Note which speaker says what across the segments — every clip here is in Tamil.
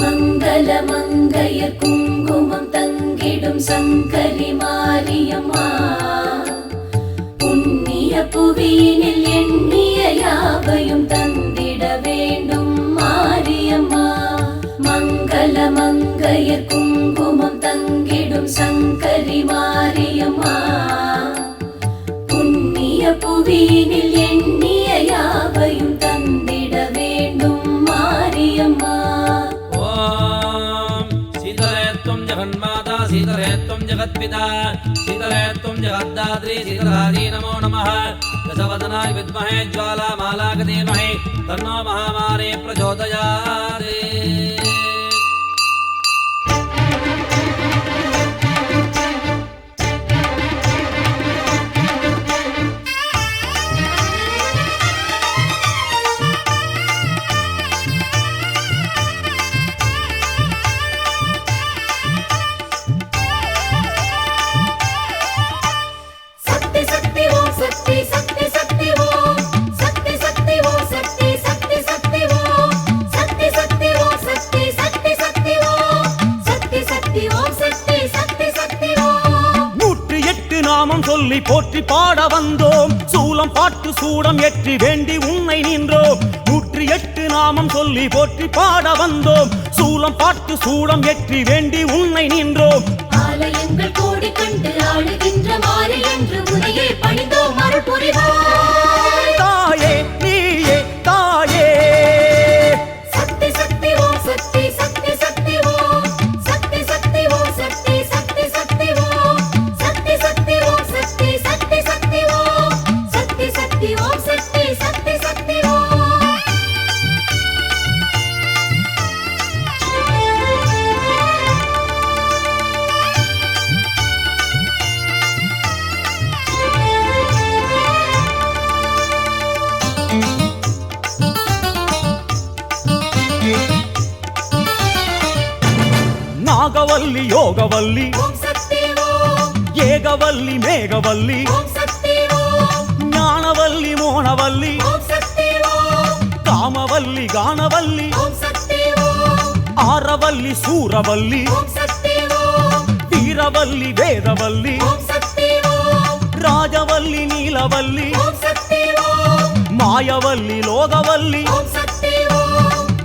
Speaker 1: மங்கள மங்கையர் குங்குமம் தங்கிடும் சங்கரி மாரியம்மா. புண்ணிய புவியினில் எண்ணிய யாவையும் தந்திட வேண்டும் மாரியம்மா. மங்கள மங்கையர் குங்குமம் தங்கிடும் சங்கரி மாரியம்மா. புண்ணிய புவியினில்
Speaker 2: जगत्पिता शीतले त्वं जगद्दात्री शीतलादी नमो नमः दशवदनाय विद्महे ज्वालामालाक धीमहि तन्नो महामारी प्रचोदयात्
Speaker 3: உன்னை போற்றி பாட வந்தோம். சூலம் பாட்டு சூடம் ஏற்றி வேண்டி உன்னை நின்றோம். நூற்றி எட்டு நாமம் சொல்லி போற்றி பாட வந்தோம். சூலம் பாட்டு சூடம் ஏற்றி வேண்டி உன்னை நின்றோம்.
Speaker 1: ஆலயங்கள்
Speaker 3: நாகவல்லி யோகவல்லி
Speaker 1: ஓம் சக்தி ஓம்
Speaker 3: ஏகவல்லி மேகவல்லி
Speaker 1: ஓம் சக்தி ஓம்
Speaker 3: ஞானவல்லி மோனவல்லி
Speaker 1: ஓம் சக்தி ஓம்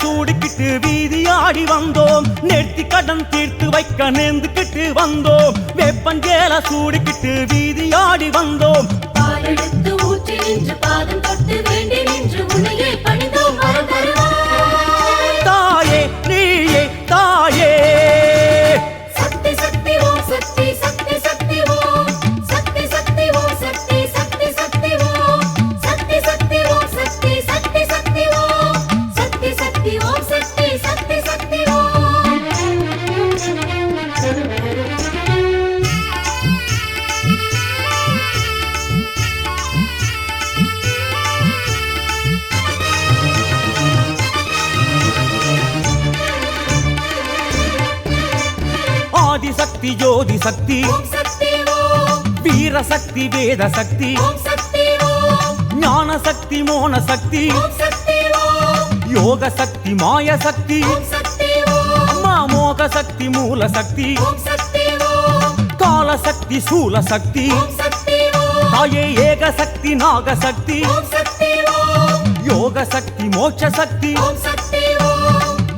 Speaker 3: சூடுக்கிட்டு வீதி ஆடி வந்தோம். நெட்டி கடன் தீர்த்து வைக்க நேர்ந்துக்கிட்டு வந்தோம். வேப்பஞ்சேல சூடுக்கிட்டு வீதி ஆடி வந்தோம்.
Speaker 1: பாலெடுத்து ஊற்றி நின்று பாதம் தொட்டு வேண்டி நின்று உன்னையே
Speaker 3: ஆதிசக்தி ஜோதி சக்தி
Speaker 1: ஓம் சக்தி ஓம்
Speaker 3: வீர சக்தி வேத சக்தி
Speaker 1: ஓம் சக்தி ஓம்
Speaker 3: ஞான சக்தி மோன சக்தி
Speaker 1: ஓம் சக்தி ஓம்
Speaker 3: யோக சக்தி மாய சக்தி
Speaker 1: ஓம் சக்தி ஓம்
Speaker 3: அம்மா மோக சக்தி மூல சக்தி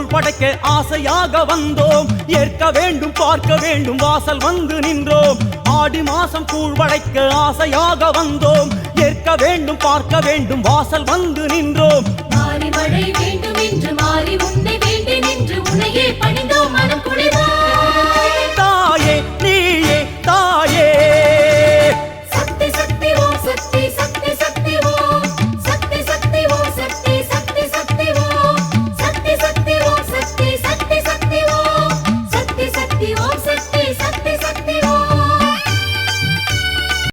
Speaker 3: கடவுள் படைக்க ஆசையாக வந்தோம். ஏற்க வேண்டும் பார்க்க வேண்டும் வாசல் வந்து நின்றோம். ஆடி மாசம் கூழ் படைக்க ஆசையாக வந்தோம். ஏற்க வேண்டும் பார்க்க வேண்டும் வாசல் வந்து நின்றோம்.
Speaker 1: மாறி மழை வேண்டும் என்று மாறி உன்னை வேண்டி நின்று உன்னையே பணிந்தோம். மனம் குடிவோம்